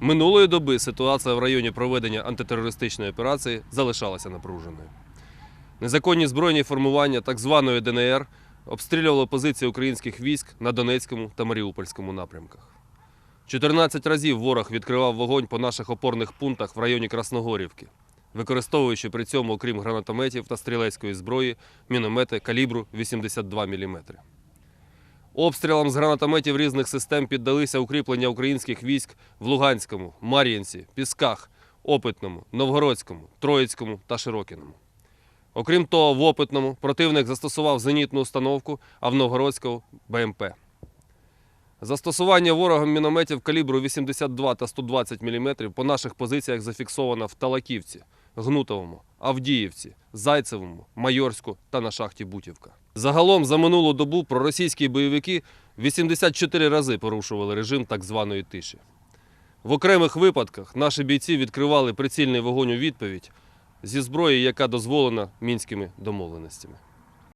Минулої доби ситуація в районі проведення антитерористичної операції залишалася напруженою. Незаконні збройні формування так званої ДНР обстрілювали позиції українських військ на Донецькому та Маріупольському напрямках. 14 разів ворог відкривав вогонь по наших опорних пунктах в районі Красногорівки, використовуючи при цьому, окрім гранатометів та стрілецької зброї, міномети калібру 82 мм. Обстрілам з гранатометів різних систем піддалися укріплення українських військ в Луганському, Мар'їнці, Пісках, Опитному, Новгородському, Троїцькому та Широкіному. Окрім того, в Опитному противник застосував зенітну установку, а в Новгородському БМП. Застосування ворогом мінометів калібру 82 та 120 мм по наших позиціях зафіксовано в Талаківці, Гнутовому, Авдіївці, Зайцевому, Майорську та на шахті Бутівка. Загалом за минулу добу проросійські бойовики 84 рази порушували режим так званої тиші. В окремих випадках наші бійці відкривали прицільний вогонь у відповідь зі зброї, яка дозволена мінськими домовленостями.